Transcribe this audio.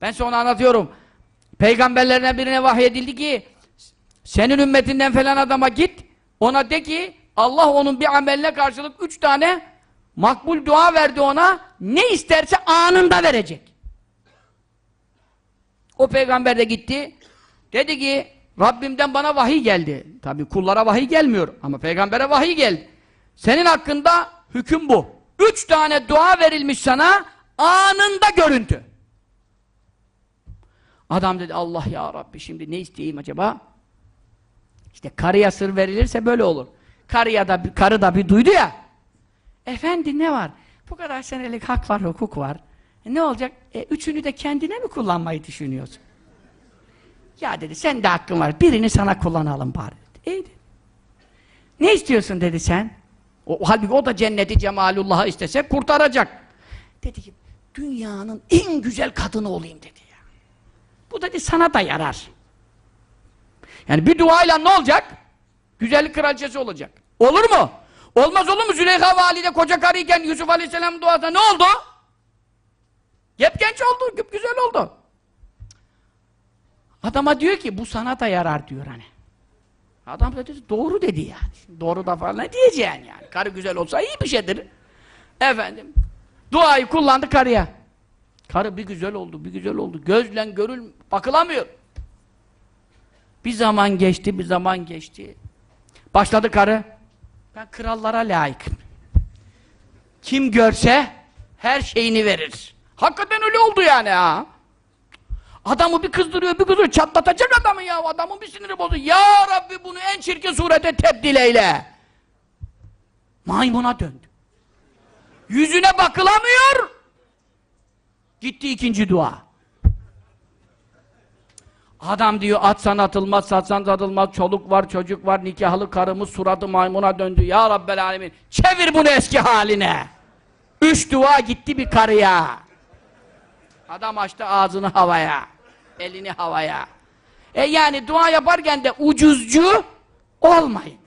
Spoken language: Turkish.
Ben onu anlatıyorum. Peygamberlerine birine vahyedildi ki senin ümmetinden falan adama git ona de ki Allah onun bir ameline karşılık üç tane makbul dua verdi ona ne isterse anında verecek. O peygamber de gitti dedi ki Rabbimden bana vahiy geldi. Tabi kullara vahiy gelmiyor ama peygambere vahiy geldi. Senin hakkında hüküm bu. Üç tane dua verilmiş sana anında görüntü. Adam dedi Allah ya Rabbi şimdi ne isteyeyim acaba? İşte karıya sır verilirse böyle olur. Karıya da, karı da bir duydu ya. Efendi ne var? Bu kadar senelik hak var, hukuk var. E ne olacak? E, üçünü de kendine mi kullanmayı düşünüyorsun? Ya dedi sen de hakkın var. Birini sana kullanalım bari. İyi dedi. Ne istiyorsun dedi sen? O, halbuki o da cenneti cemalullah'ı istese kurtaracak. Dedi ki dünyanın en güzel kadını olayım dedi. Bu dedi sana da yarar. Yani bir duayla ne olacak? Güzellik kraliçesi olacak. Olur mu? Olmaz olur mu? Züleyha valide koca karıyken Yusuf Aleyhisselam duasında ne oldu? Yep genç oldu, güzel oldu. Adama diyor ki bu sana da yarar diyor hani. Adam da dedi doğru dedi yani. Şimdi doğru da falan ne diyeceksin yani. Karı güzel olsa iyi bir şeydir. Efendim. Duayı kullandı karıya. Karı bir güzel oldu, bir güzel oldu. Gözle görül bakılamıyor. Bir zaman geçti, bir zaman geçti. Başladı karı. Ben krallara layıkım. Kim görse her şeyini verir. Hakikaten öyle oldu yani ha. Adamı bir kızdırıyor, bir kızdırıyor. Çatlatacak adamı ya. Adamın bir siniri bozdu. Ya Rabbi bunu en çirkin surete tebdil eyle. Maymuna döndü. Yüzüne bakılamıyor. Gitti ikinci dua. Adam diyor atsan atılmaz, satsan satılmaz, çoluk var, çocuk var, nikahlı karımız suratı maymuna döndü. Ya Rabbel Alemin, çevir bunu eski haline. Üç dua gitti bir karıya. Adam açtı ağzını havaya, elini havaya. E yani dua yaparken de ucuzcu olmayın.